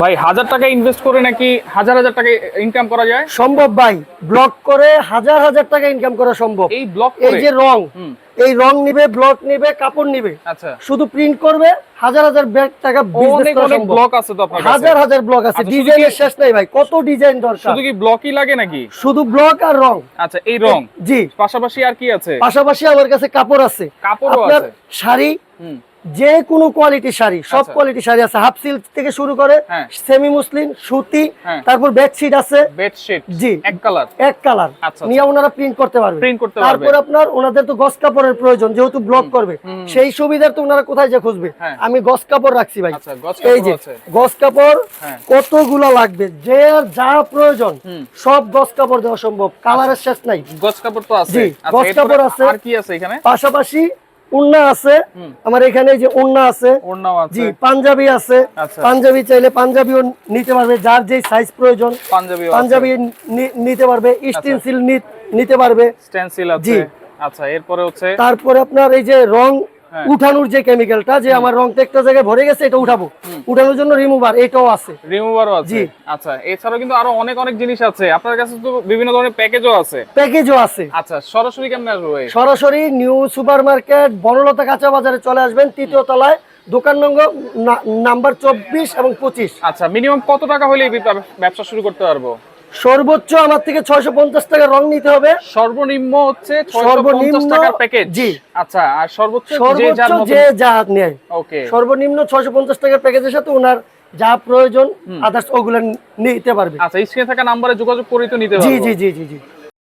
ভাই হাজার টাকা ইনভেস্ট করে নাকি হাজার হাজার টাকা ইনকাম করা যায়? সম্ভব ভাই ব্লক করে হাজার হাজার টাকা ইনকাম করা সম্ভব। এই ব্লক এই যে রং এই রং নিবে ব্লক নিবে কাপড় নিবে। আচ্ছা। শুধু প্রিন্ট করবে হাজার হাজার ব্যাগ টাকা বিজনেস করা সম্ভব। ব্লক আছে তো আপনার হাজার হাজার ব্লক আছে আচ্ছা, ডিজাইনের শেষ নাই ভাই কত ডিজাইন দরকার? শুধু কি ব্লকই লাগে নাকি? শুধু ব্লক আর রং। আচ্ছা এই রং? জি। পাশাপাশি আর কি আছে? পাশাপাশি আমার কাছে কাপড় আছে। কাপড়ও আছে। শাড়ি হুম। যে কোনো কোয়ালিটি শাড়ি সব আচ্ছা। কোয়ালিটি শাড়ি আছে। হাফ সিল্ক থেকে শুরু করে হ্যাঁ। সেমি মুসলিম সুতি হ্যাঁ। তারপর বেডশিট আছে। বেডশিট জি। এক কালার এক কালার আচ্ছা, নিয়ে ওনারা প্রিন্ট করতে পারবে। Print করতে পারবে। তারপর আপনার ওনাদের তো গস কাপড়ের প্রয়োজন যেহেতু ব্লক করবে। সেই সুবিধার তো ওনারা কোথায় যা খুঁজবে? হ্যাঁ। আমি গস কাপড় রাখছি ভাই। আচ্ছা, এই যে। গস কাপড় হ্যাঁ। কতগুলা লাগবে? যে আর যা প্রয়োজন সব গস কাপড় দেওয়া সম্ভব। কালারের শেষ নাই। গজ কাপড় তো আছে। জি, আচ্ছা, এরপরে কাপড় আছে। আর কি আছে এখানে? পাশাপাশি উন্না আছে আমার এখানে যে উন্না আছে জি পাঞ্জাবি আছে। আচ্ছা। পাঞ্জাবি চাইলে পাঞ্জাবিও নিতে পারবে যার যে সাইজ প্রয়োজন। পাঞ্জাবি পাঞ্জাবি নিতে পারবে স্টেনসিল নিতে পারবে। স্টেনসিল আছে। আচ্ছা এরপরে হচ্ছে? তারপরে আপনার এই যে রং। উঠানোর যে কেমিক্যালটা যে আমার রংটা একটা জায়গায় ভরে গেছে এটা উঠাবো। উঠানোর জন্য রিমুভার এটাও আছে। রিমুভারও আছে। জি। আচ্ছা এছাড়াও কিন্তু আরও অনেক অনেক জিনিস আছে। আপনার কাছে তো বিভিন্ন ধরনের প্যাকেজও আছে। প্যাকেজও আছে। আচ্ছা সরাসরি কেমন আসবে ভাই? সরাসরি নিউ সুপার মার্কেট বনলতা কাঁচা বাজারে চলে আসবেন তৃতীয় তলায় দোকান নম্বর না- নাম্বার চব্বিশ এবং পঁচিশ। আচ্ছা মিনিমাম কত টাকা হলে ব্যবসা শুরু করতে পারব? সর্বোচ্চ আমার থেকে ছয়শো পঞ্চাশ টাকা রং নিতে হবে। সর্বনিম্ন হচ্ছে সর্বনিম্ন, প্যাকেজ জি। আচ্ছা আর সর্বোচ্চ সর্বোচ্চ যে যা নেয়। ওকে সর্বনিম্ন ছয়শো পঞ্চাশ টাকার প্যাকেজের সাথে ওনার যা প্রয়োজন আদার্স ওগুলো নিতে পারবে। আচ্ছা স্ক্রিনে থাকা নাম্বারে যোগাযোগ করে তো নিতে জি জি জি জি জি।